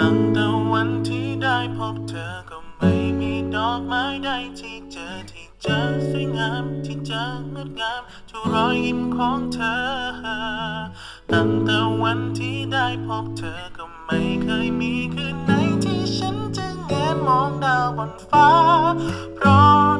ตั้งแต่วันที่ได้พบเธอก็ไม่มีดอกไม้ใดที่เจอที่เจอสวยงามที่เจองดงามทุกรอยยิ้มของเธอ ตั้งแต่วันที่ได้พบเธอก็ไม่เคยมีคืนไหนที่ฉันจะแงนมองดาวบนฟ้าเพราะ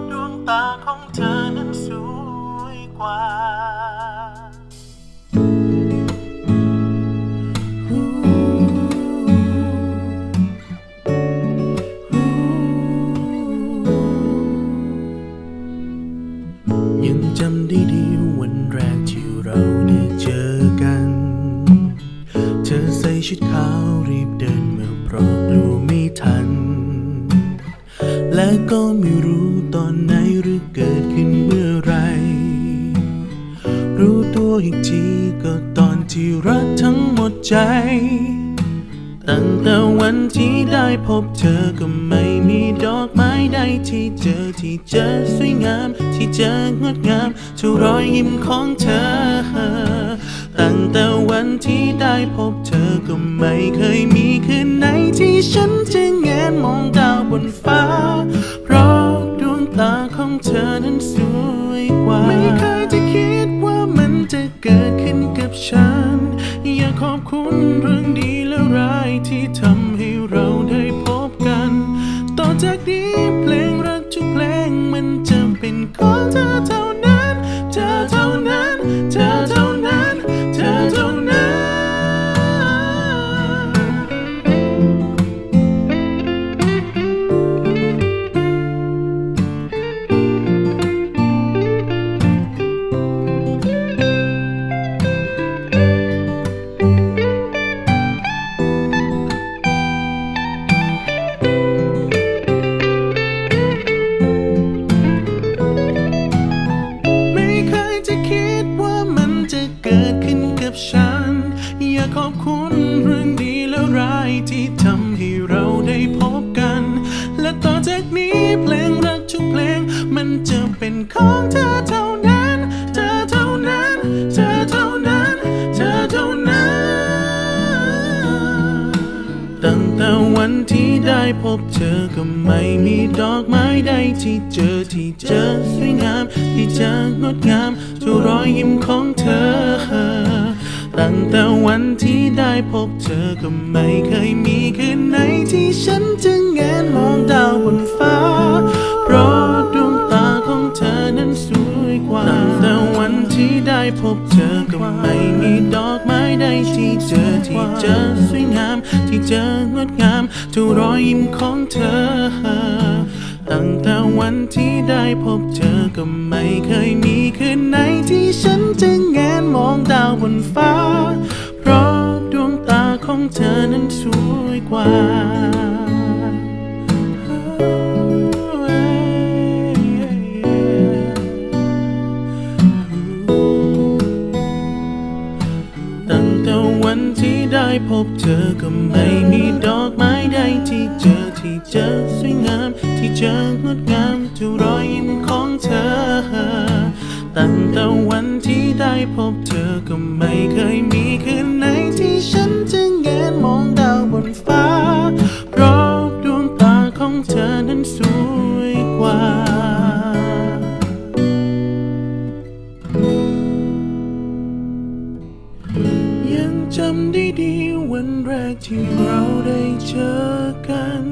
ยังจำได้ดีวันแรกที่เราได้เจอกัน เธอใส่ชุดขาวรีบเดินมาเพราะกลัวไม่ทัน และก็ไม่รู้ตอนไหนหรือเกิดขึ้นเมื่อไร รู้ตัวอีกทีก็ตอนที่รักทั้งหมดใจ ตั้งแต่วันที่ได้พบเธอก็ไม่มีดอกไม้ใดที่เจอที่เจอสวยงาม ที่เจองดงามทุกรอยยิ้มของเธอ ตั้งแต่วันที่ได้พบเธอก็ไม่เคยมีคืนไหนที่ฉันจะแงนมองดาวบนฟ้า เพราะดวงตาของเธอนั้นสวยกว่า ไม่เคยจะคิดว่ามันจะเกิดขึ้นกับฉัน อยากขอบคุณเรื่องดีและร้ายที่ทำให้เราได้พบกัน ต่อจากนี้เพลงรักทุกเพลงมันจะ ขอบคุณเรื่องดีและร้ายที่ทำให้เราได้พบกัน และต่อจากนี้เพลงรักทุกเพลง มันจะเป็นของเธอเท่านั้น เธอเท่านั้น เธอเท่านั้น เธอเท่านั้นตั้งแต่วันที่ได้พบเธอก็ไม่มีดอกไม้ใดที่เจอที่เจอสวยงาม ที่จองดงามทุกรอยยิ้มของเธอ ตั้งแต่วันที่ได้พบเธอก็ไม่เคยมีคืนไหนที่ฉันจะแงนมองดาวบนฟ้า เพราะดวงตาของเธอนั้นสวยกว่า ตั้งแต่วันที่ได้พบเธอก็ไม่มีดอกไม้ใดที่เจอที่เจอสวยงาม ที่เจองดงามทุกรอยยิ้มของเธอ ตั้งแต่วันที่ได้พบเธอก็ไม่เคยมีคืนไหน เธอนั้นสวยกว่าตั้งแต่วันที่ได้พบเธอก็ไม่มีดอกไม้ใดที่เจอที่เจอสวยงาม ที่เจองดงามทุกรอยยิ้มของเธอ ตั้งแต่ ได้พบเธอก็ไม่เคยมีคืนไหนที่ฉันจะแงนมองดาวบนฟ้า เพราะดวงตาของเธอนั้นสวยกว่า ยังจำได้ดีวันแรกที่เราได้เจอกัน